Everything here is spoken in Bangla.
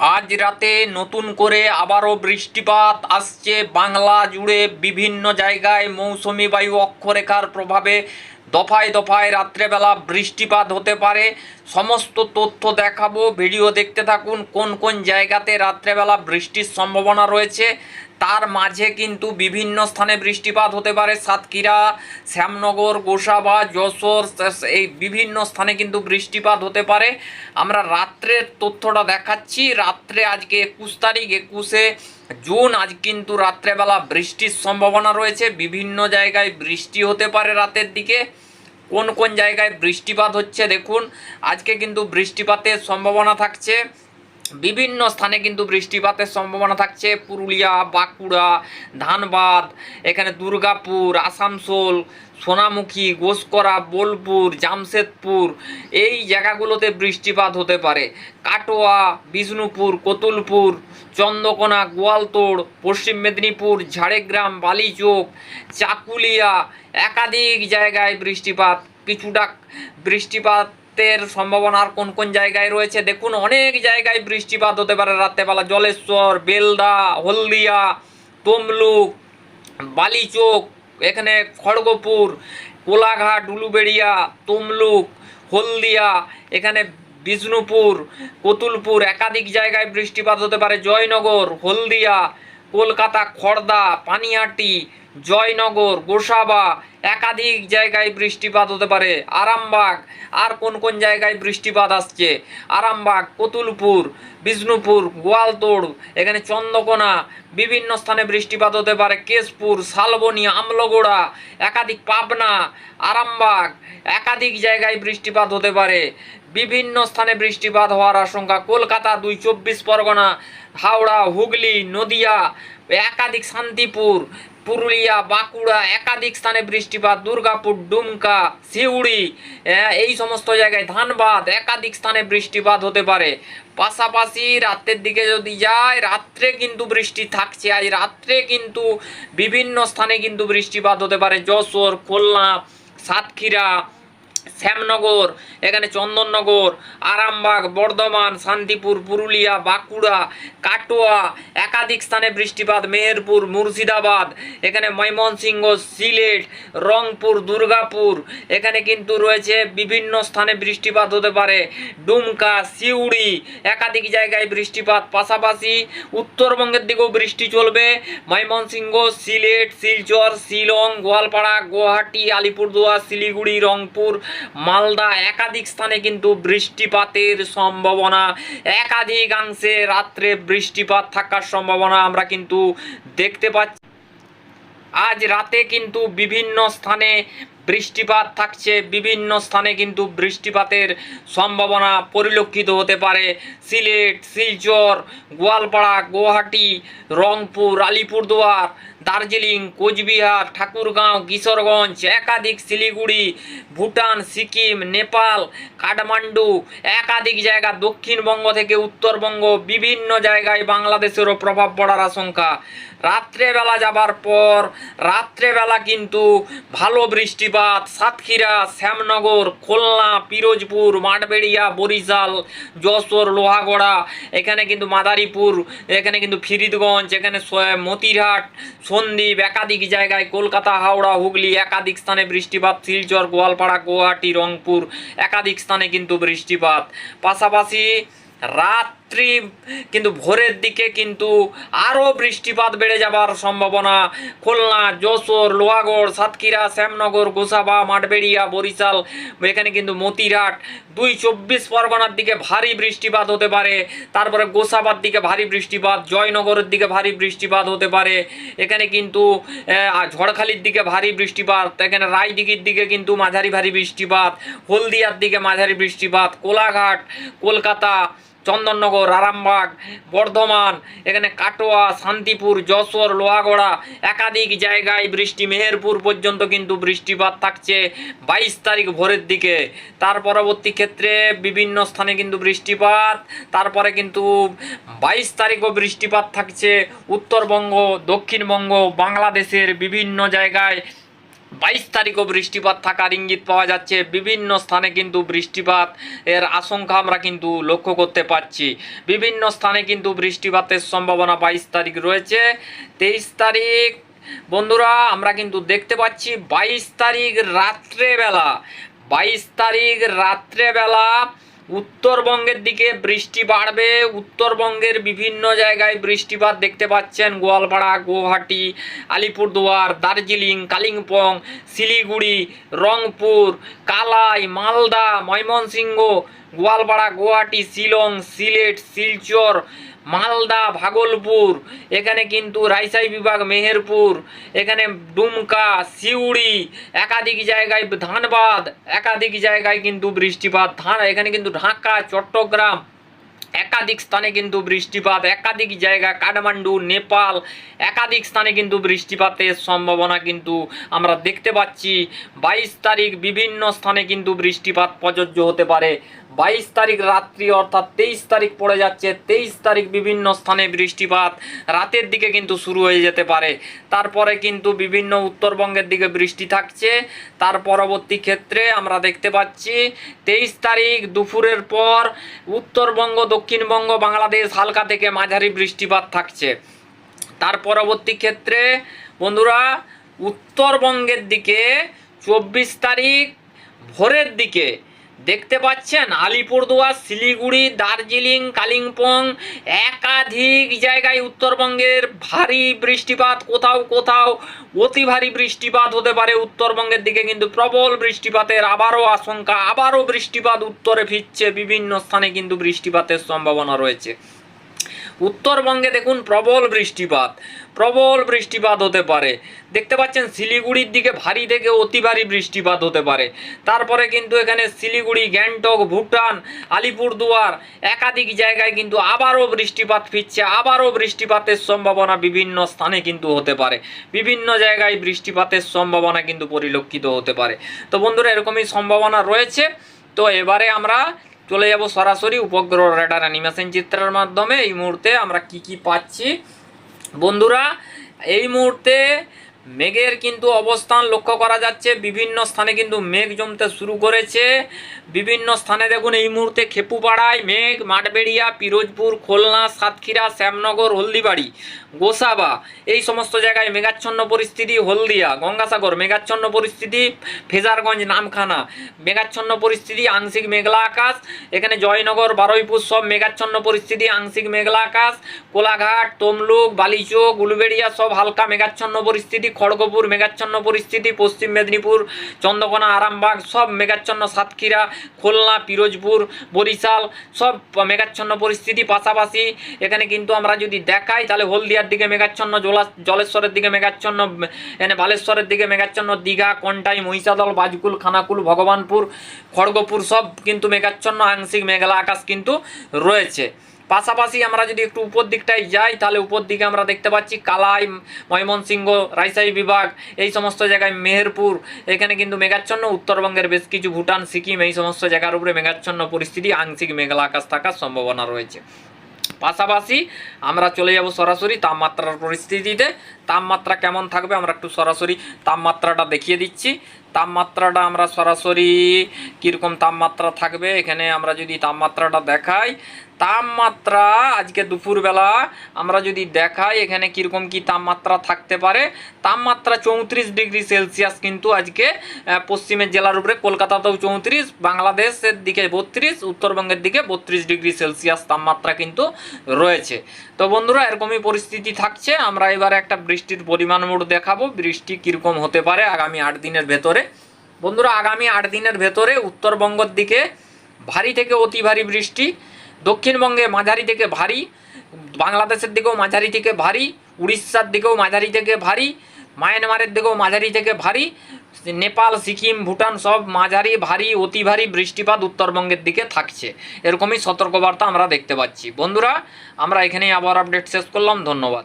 আজ রাতে নতুন করে আবারও বৃষ্টিপাত আসছে। বাংলা জুড়ে বিভিন্ন জায়গায় মৌসুমি বায়ু অক্ষরেখার প্রভাবে দফায় দফায় রাত্রেবেলা বৃষ্টিপাত হতে পারে। সমস্ত তথ্য দেখাবো, ভিডিও দেখতে থাকুন, কোন কোন জায়গাতে রাত্রেবেলা বৃষ্টির সম্ভাবনা রয়েছে। তার মাঝে কিন্তু বিভিন্ন স্থানে বৃষ্টিপাত হতে পারে, সাতক্ষীরা, শ্যামনগর, গোসাবা, যশোর এই বিভিন্ন স্থানে কিন্তু বৃষ্টিপাত হতে পারে। আমরা রাত্রের তথ্যটা দেখাচ্ছি। রাত্রে আজকে একুশ তারিখ, একুশে জুন, আজ কিন্তু রাত্রেবেলা বৃষ্টির সম্ভাবনা রয়েছে। বিভিন্ন জায়গায় বৃষ্টি হতে পারে রাতের দিকে। কোন কোন জায়গায় বৃষ্টিপাত হচ্ছে দেখুন। আজকে কিন্তু বৃষ্টিপাতের সম্ভাবনা থাকছে। বিভিন্ন স্থানে কিন্তু বৃষ্টিপাতের সম্ভাবনা থাকছে। পুরুলিয়া, বাঁকুড়া, ধানবাদ, এখানে দুর্গাপুর, আসানসোল, সোনামুখী, গোসকরা, বোলপুর, জামশেদপুর, এই জায়গাগুলোতে বৃষ্টিপাত হতে পারে। কাটোয়া, বিষ্ণুপুর, কতুলপুর, চন্দ্রকোনা, গোয়ালতোড়, পশ্চিম মেদিনীপুর, ঝাড়গ্রাম, বালিচোক, চাকুলিয়া, একাধিক জায়গায় বৃষ্টিপাত, কিছুটা বৃষ্টিপাতের সম্ভাবনা আর কোন কোন জায়গায় রয়েছে? দেখুন, অনেক জায়গায় বৃষ্টিপাত হতে পারে রাত্রেবেলা। জলেশ্বর, বেলদা, হলদিয়া, তমলুক, বালিচোক, এখানে খড়গপুর, কোলাঘাট, উলুবেড়িয়া, তমলুক, হলদিয়া, এখানে বিষ্ণুপুর, কতুলপুর। একাধিক জায়গায় বৃষ্টিপাত হতে পারে। জয়নগর, হলদিয়া, কলকাতা খড়দা পানিহাটি জয়নগর, গোসাবা একাধিক জায়গায় বৃষ্টিপাত হতে পারে। আরামবাগ, আর কোন কোন জায়গায় বৃষ্টিপাত আসছে? আরামবাগ, কতুলপুর, বিষ্ণুপুর, গোয়ালতোড়, এখানে চন্দ্রকোনা, বিভিন্ন স্থানে বৃষ্টিপাত হতে পারে। কেশপুর শালবনী আমলগোড়া, একাধিক পাবনা, আরামবাগ একাধিক জায়গায় বৃষ্টিপাত হতে পারে। বিভিন্ন স্থানে বৃষ্টিপাত হওয়ার আশঙ্কা। কলকাতা দুই চব্বিশ পরগনা, হাওড়া, হুগলি, নদিয়া, একাধিক শান্তিপুর পুরুলিয়া, বাঁকুড়া, একাধিক স্থানে বৃষ্টিপাত, দুর্গাপুর, ডুমকা, সিউড়ি এই সমস্ত জায়গায় ধানবাদ, একাধিক স্থানে বৃষ্টিপাত হতে পারে। পাশাপাশি রাতের দিকে যদি যায়, রাত্রে কিন্তু বৃষ্টি থাকছে। আজ রাত্রে কিন্তু বিভিন্ন স্থানে কিন্তু বৃষ্টিপাত হতে পারে। যশোর, খুলনা, সাতক্ষীরা শ্যামনগর, এখানে চন্দননগর, আরামবাগ, বর্ধমান, শান্তিপুর, পুরুলিয়া, বাঁকুড়া, কাটোয়া, একাধিক স্থানে বৃষ্টিপাত, মেহেরপুর, মুর্শিদাবাদ, এখানে ময়মনসিংহ, সিলেট, রংপুর, দুর্গাপুর, এখানে কিন্তু রয়েছে বিভিন্ন স্থানে বৃষ্টিপাত হতে পারে। ডুমকা, সিউড়ি, একাধিক জায়গায় বৃষ্টিপাত। পাশাপাশি উত্তরবঙ্গের দিকেও বৃষ্টি চলবে। ময়মনসিংহ, সিলেট, শিলচর, শিলং, গোয়ালপাড়া, গুয়াহাটি, আলিপুরদুয়ার, শিলিগুড়ি, রংপুর মালদা একাধিক স্থানে কিন্তু বৃষ্টিপাতের সম্ভাবনা একাধিকাংশে রাত্রে বৃষ্টিপাত থাকার সম্ভাবনা আমরা কিন্তু দেখতে পাচ্ছি। আজ রাতে কিন্তু বিভিন্ন স্থানে বৃষ্টিপাত থাকছে। বিভিন্ন স্থানে কিন্তু বৃষ্টিপাতের সম্ভাবনা পরিলক্ষিত হতে পারে। সিলেট, শিলচর, গোয়ালপাড়া, গুয়াহাটি, রংপুর, আলিপুরদুয়ার, দার্জিলিং, কোচবিহার, ঠাকুরগাঁও, কিশোরগঞ্জ, একাধিক শিলিগুড়ি, ভুটান, সিকিম, নেপাল, কাঠমান্ডু, একাধিক জায়গা দক্ষিণবঙ্গ থেকে উত্তরবঙ্গ, বিভিন্ন জায়গায় বাংলাদেশেরও প্রভাব পড়ার আশঙ্কা। রাত্রেবেলা যাবার পর, রাত্রেবেলা কিন্তু ভালো বৃষ্টিপাত, সাতক্ষীরা, শ্যামনগর, খুলনা, পিরোজপুর, মাঠবেড়িয়া, বরিশাল, যশোর, লোহাগড়া, এখানে কিন্তু মাদারীপুর, এখানে কিন্তু ফিরিদগঞ্জ, এখানে মতিরহাট, সন্দ্বীপ, একাধিক জায়গায় কলকাতা, হাওড়া, হুগলি, একাধিক স্থানে বৃষ্টিপাত, শিলচর, গোয়ালপাড়া, গুয়াহাটি, রংপুর, একাধিক স্থানে কিন্তু বৃষ্টিপাত। পাশাপাশি রাত্রি, কিন্তু ভোরের দিকে কিন্তু আরও বৃষ্টিপাত বেড়ে যাবার সম্ভাবনা। খুলনা, যশোর, লোহাগড়, সাতক্ষীরা, শ্যামনগর, গোসাবা, মাঠবেড়িয়া, বরিশাল, এখানে কিন্তু মতিরহাট। দুই চব্বিশ পরগনার দিকে ভারী বৃষ্টিপাত হতে পারে। তারপরে গোসাবার দিকে ভারী বৃষ্টিপাত, জয়নগরের দিকে ভারী বৃষ্টিপাত হতে পারে। এখানে কিন্তু ঝড়খালির দিকে ভারী বৃষ্টিপাত, এখানে রায়দিঘির দিকে কিন্তু মাঝারি ভারী বৃষ্টিপাত, হলদিয়ার দিকে মাঝারি বৃষ্টিপাত, কোলাঘাট, কলকাতা চন্দননগর, আরামবাগ, বর্ধমান, এখানে কাটোয়া, শান্তিপুর, যশোর, লোহাগড়া, একাধিক জায়গায় বৃষ্টি, মেহেরপুর পর্যন্ত কিন্তু বৃষ্টিপাত থাকছে বাইশ তারিখ ভোরের দিকে। তার পরবর্তী ক্ষেত্রে বিভিন্ন স্থানে কিন্তু বৃষ্টিপাত, তারপরে কিন্তু বাইশ তারিখও বৃষ্টিপাত থাকছে। উত্তরবঙ্গ, দক্ষিণবঙ্গ, বাংলাদেশের বিভিন্ন জায়গায় বাইশ তারিখও বৃষ্টিপাত থাকার ইঙ্গিত পাওয়া যাচ্ছে। বিভিন্ন স্থানে কিন্তু বৃষ্টিপাত এর আশঙ্কা আমরা কিন্তু লক্ষ্য করতে পারছি। বিভিন্ন স্থানে কিন্তু বৃষ্টিপাতের সম্ভাবনা বাইশ তারিখ রয়েছে। তেইশ তারিখ, বন্ধুরা, আমরা কিন্তু দেখতে পাচ্ছি বাইশ তারিখ রাত্রেবেলা। বাইশ তারিখ রাত্রেবেলা উত্তরবঙ্গের দিকে বৃষ্টি বাড়বে। উত্তরবঙ্গের বিভিন্ন জায়গায় বৃষ্টিপাত দেখতে পাচ্ছেন। গোয়ালপাড়া, গুয়াহাটি, আলিপুরদুয়ার, দার্জিলিং, কালিম্পং, শিলিগুড়ি, রংপুর, কালাই, মালদা, ময়মনসিংহ, গোয়ালপাড়া, গুয়াহাটি, শিলং, সিলেট, শিলচর মালদা, ভাগলপুর, এখানে কিন্তু রাইসাই বিভাগ, মেহেরপুর, এখানে ডুমকা, সিউড়ি, একাধিক জায়গায় ধানবাদ, একাধিক জায়গায় কিন্তু বৃষ্টিপাত, ধান, এখানে কিন্তু ঢাকা, চট্টগ্রাম, একাধিক স্থানে কিন্তু বৃষ্টিপাত, একাধিক জায়গা, কাঠমান্ডু, নেপাল, একাধিক স্থানে কিন্তু বৃষ্টিপাতের সম্ভাবনা কিন্তু আমরা দেখতে পাচ্ছি। বাইশ তারিখ বিভিন্ন স্থানে কিন্তু বৃষ্টিপাত প্রযোজ্য হতে পারে। বাইশ তারিখ রাত্রি অর্থাৎ তেইশ তারিখ পড়ে যাচ্ছে, তেইশ তারিখ বিভিন্ন স্থানে বৃষ্টিপাত, রাতের দিকে কিন্তু শুরু হয়ে যেতে পারে। তারপরে কিন্তু বিভিন্ন উত্তরবঙ্গের দিকে বৃষ্টি থাকছে। তার পরবর্তী ক্ষেত্রে আমরা দেখতে পাচ্ছি, তেইশ তারিখ দুপুরের পর উত্তরবঙ্গ, দক্ষিণবঙ্গ, বাংলাদেশ হালকা থেকে মাঝারি বৃষ্টিপাত থাকছে। তার পরবর্তী ক্ষেত্রে বন্ধুরা, উত্তরবঙ্গের দিকে চব্বিশ তারিখ ভোরের দিকে দেখতে পাচ্ছেন আলিপুরদুয়ার, শিলিগুড়ি, দার্জিলিং, কালিম্পং, একাধিক জায়গায় উত্তরবঙ্গের ভারী বৃষ্টিপাত, কোথাও কোথাও অতি ভারী বৃষ্টিপাত হতে পারে। উত্তরবঙ্গের দিকে কিন্তু প্রবল বৃষ্টিপাতের আবারও আশঙ্কা, আবারও বৃষ্টিপাত উত্তরে ফিরছে। বিভিন্ন স্থানে কিন্তু বৃষ্টিপাতের সম্ভাবনা রয়েছে। উত্তরবঙ্গে দেখুন প্রবল বৃষ্টিপাত প্রবল বৃষ্টিপাত হতে পারে। দেখতে পাচ্ছেন শিলিগুড়ির দিকে ভারী থেকে অতি ভারী বৃষ্টিপাত হতে পারে। তারপরে কিন্তু এখানে শিলিগুড়ি, গ্যাংটক, ভুটান, আলিপুরদুয়ার একাধিক জায়গায় কিন্তু আবারও বৃষ্টিপাত ফিরছে। আবারও বৃষ্টিপাতের সম্ভাবনা বিভিন্ন স্থানে কিন্তু হতে পারে। বিভিন্ন জায়গায় বৃষ্টিপাতের সম্ভাবনা কিন্তু পরিলক্ষিত হতে পারে। তো বন্ধুরা, এরকমই সম্ভাবনা রয়েছে। তো এবারে আমরা চলে যাব সরাসরি উপগ্রহ রেডার অ্যানিমেশন চিত্রের মাধ্যমে। এই মুহূর্তে আমরা কি কি পাচ্ছি? বন্ধুরা, এই মুহূর্তে মেঘের কিন্তু অবস্থান লক্ষ্য করা যাচ্ছে। বিভিন্ন স্থানে কিন্তু মেঘ জমতে শুরু করেছে। বিভিন্ন স্থানে দেখুন এই মুহূর্তে খেপুপাড়ায় মেঘ, মাঠবেড়িয়া, পিরোজপুর, খুলনা, সাতক্ষীরা, শ্যামনগর, হলদিবাড়ি, গোসাবা। এই সমস্ত জায়গায় মেঘাচ্ছন্ন পরিস্থিতি, হলদিয়া, গঙ্গাসাগর, মেঘাচ্ছন্ন পরিস্থিতি, ফেজারগঞ্জ, নামখানা। মেঘাচ্ছন্ন পরিস্থিতি, আংশিক মেঘলা আকাশ। এখানে জয়নগর, বারুইপুর সব মেঘাচ্ছন্ন পরিস্থিতি, আংশিক মেঘলা আকাশ। কোলাঘাট, তমলুক, বালিচোক, উলবেড়িয়া সব হালকা মেঘাচ্ছন্ন পরিস্থিতি খড়গপুর, মেঘাচ্ছন্ন পরিস্থিতি, পশ্চিম মেদিনীপুর, চন্দ্রকোনা, আরামবাগ, সব মেঘাচ্ছন্ন সাতক্ষীরা, খুলনা, পিরোজপুর, বরিশাল, সব মেঘাচ্ছন্ন পরিস্থিতি পাশাপাশি। এখানে কিন্তু আমরা যদি দেখাই, তাহলে হলদিয়ার দিকে মেঘাচ্ছন্ন, জলা, জলেশ্বরের দিকে মেঘাচ্ছন্ন এখানে বালেশ্বরের দিকে মেঘাচ্ছন্ন, দীঘা, কন্টাই, মহিষাদল, বাজকুল, খানাকুল, ভগবানপুর, খড়গপুর সব কিন্তু মেঘাচ্ছন্ন, আংশিক মেঘলা আকাশ কিন্তু রয়েছে। পাশাপাশি আমরা যদি একটু উপর দিকটায় যাই, তাহলে উপর দিকে আমরা দেখতে পাচ্ছি কালাই, ময়মনসিংহ রাইসাই বিভাগ, এই সমস্ত জায়গায় মেহেরপুর, এখানে কিন্তু মেঘাচ্ছন্ন, উত্তরবঙ্গের বেশ কিছু ভুটান, সিকিম, এই সমস্ত জায়গার উপরে মেঘাচ্ছন্ন পরিস্থিতি, আংশিক মেঘলা আকাশ থাকার সম্ভাবনা রয়েছে। পাশাপাশি আমরা চলে যাব সরাসরি তাপমাত্রার পরিস্থিতিতে। তাপমাত্রা কেমন থাকবে আমরা একটু সরাসরি তাপমাত্রাটা দেখিয়ে দিচ্ছি। তাপমাত্রাটা আমরা সরাসরি কীরকম তাপমাত্রা থাকবে, এখানে আমরা যদি তাপমাত্রাটা দেখাই তাপমাত্রা আজকে দুপুরবেলা আমরা যদি দেখাই, এখানে কীরকম কি তাপমাত্রা থাকতে পারে? তাপমাত্রা চৌত্রিশ ডিগ্রি সেলসিয়াস কিন্তু আজকে পশ্চিমের জেলার উপরে, কলকাতাতেও চৌত্রিশ, বাংলাদেশের দিকে বত্রিশ, উত্তরবঙ্গের দিকে বত্রিশ ডিগ্রি সেলসিয়াস তাপমাত্রা কিন্তু রয়েছে। তো বন্ধুরা, এরকমই পরিস্থিতি থাকছে। আমরা এবারে একটা বৃষ্টির পরিমাণ মোট দেখাবো। বৃষ্টি কীরকম হতে পারে আগামী আট দিনের ভেতরে। বন্ধুরা, আগামী আট দিনের ভেতরে উত্তরবঙ্গের দিকে ভারী থেকে অতি ভারী বৃষ্টি। দক্ষিণবঙ্গে মাঝারি থেকে ভারী, বাংলাদেশের দিকেও মাঝারি থেকে ভারী, উড়িষ্যার দিকেও মাঝারি থেকে ভারী, মায়ানমারের দিকেও মাঝারি থেকে ভারী, নেপাল, সিকিম, ভুটান সব মাঝারি, ভারী, অতি ভারী বৃষ্টিপাত উত্তরবঙ্গের দিকে থাকছে। এরকমই সতর্কবার্তা আমরা দেখতে পাচ্ছি। বন্ধুরা, আমরা এখানেই আবার আপডেট শেষ করলাম। ধন্যবাদ।